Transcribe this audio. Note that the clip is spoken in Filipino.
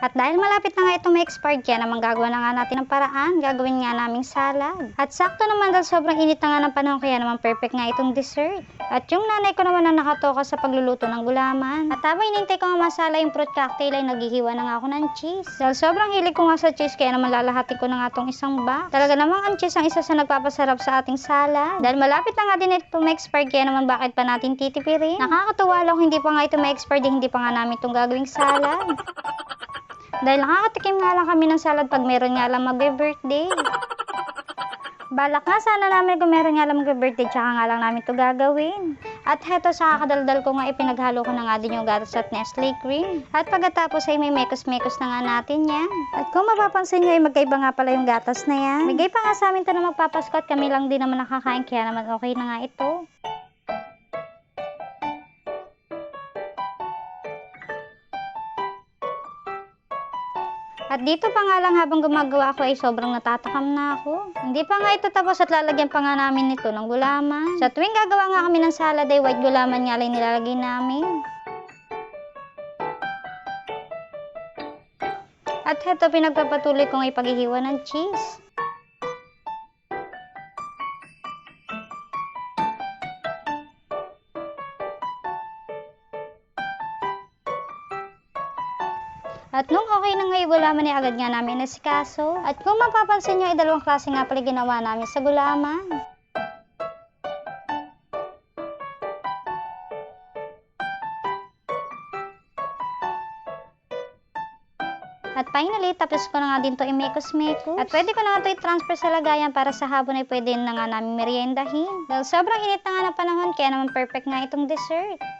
At dahil malapit na nga ito ma-expired, kaya naman gagawa na nga natin ng paraan. Gagawin nga naming salad. At sakto naman dahil sobrang init na nga ng panahon, kaya naman perfect nga itong dessert. At yung nanay ko naman ang nakatoka sa pagluluto ng gulaman. At habang inintay ko nga masala yung fruit cocktail ay naghihiwa na nga ako ng cheese. Dahil sobrang hilig ko nga sa cheese, kaya naman lalahati ko na nga tong isang box. Talaga namang ang cheese ang isa sa nagpapasarap sa ating salad. Dahil malapit na nga din ito ma-expired, kaya naman bakit pa natin titipirin? Nakakatuwa lang hindi pa nga ito ma-expired, eh, hindi pa nga namin itong gagawing salad. Dahil nakakatikim nga lang kami ng salad pag meron nga lang magbe-birthday. Balak nga sana namin kung meron nga lang mag-birthday, tsaka nga lang namin ito gagawin. At heto sa kakadaldal ko nga, ipinaghalo ko na nga din yung gatas at Nestle cream. At pagkatapos ay may mekos-mekos na nga natin yan. At kung mapapansin nyo, ay magkaiba nga pala yung gatas na yan. Bigay pa nga sa amin ito na magpapasko at kami lang din naman nakakain, kaya naman okay na nga ito. At dito pa nga lang habang gumagawa ako ay sobrang natatakam na ako. Hindi pa nga ito tapos at lalagyan pa nga namin nito ng gulaman. Sa tuwing gagawa nga kami ng salad ay white gulaman nga lang nilalagay namin. At heto pinagpapatuloy kong ipaghihiwa ng cheese. At nung okay na nga gulaman ay agad nga namin nasikaso. At kung mapapansin nyo ay dalawang klase nga pala ginawa namin sa gulaman. At finally, tapos ko na nga din to imekos-mekos. At pwede ko na nga to i-transfer sa lagayan para sa hapon ay pwede na nga namin meriendahin. Dahil sobrang init na nga ng panahon, kaya naman perfect nga itong dessert.